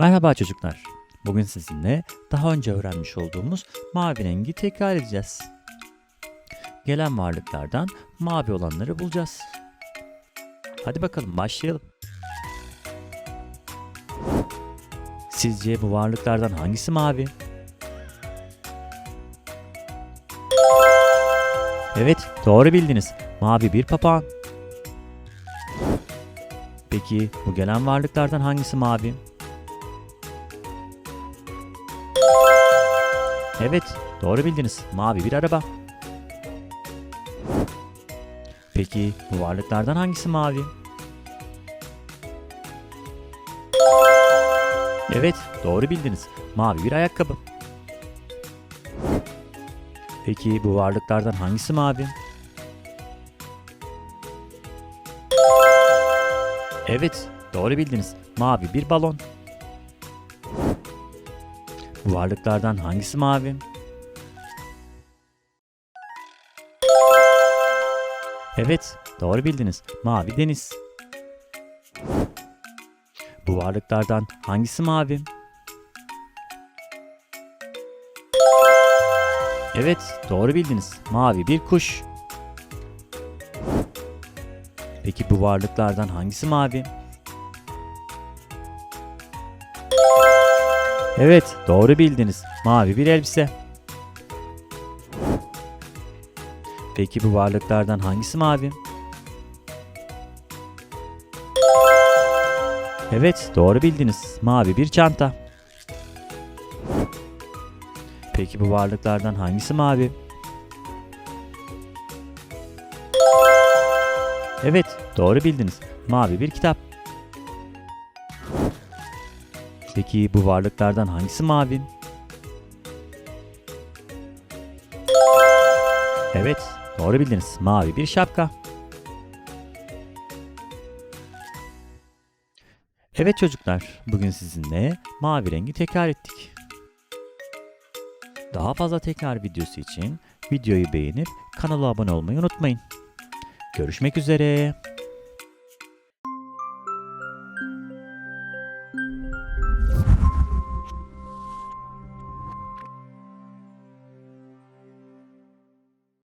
Merhaba çocuklar. Bugün sizinle daha önce öğrenmiş olduğumuz mavi rengi tekrar edeceğiz. Gelen varlıklardan mavi olanları bulacağız. Hadi bakalım başlayalım. Sizce bu varlıklardan hangisi mavi? Evet, doğru bildiniz. Mavi bir papağan. Peki bu gelen varlıklardan hangisi mavi? Evet, doğru bildiniz. Mavi bir araba. Peki bu varlıklardan hangisi mavi? Evet, doğru bildiniz. Mavi bir ayakkabı. Peki bu varlıklardan hangisi mavi? Evet, doğru bildiniz. Mavi bir balon. Bu varlıklardan hangisi mavi? Evet, doğru bildiniz. Mavi deniz. Bu varlıklardan hangisi mavi? Evet, doğru bildiniz. Mavi bir kuş. Peki bu varlıklardan hangisi mavi? Evet, doğru bildiniz. Mavi bir elbise. Peki bu varlıklardan hangisi mavi? Evet, doğru bildiniz. Mavi bir çanta. Peki bu varlıklardan hangisi mavi? Evet, doğru bildiniz. Mavi bir kitap. Peki bu varlıklardan hangisi mavi? Evet, doğru bildiniz. Mavi bir şapka. Evet çocuklar, bugün sizinle mavi rengi tekrar ettik. Daha fazla tekrar videosu için videoyu beğenip kanala abone olmayı unutmayın. Görüşmek üzere.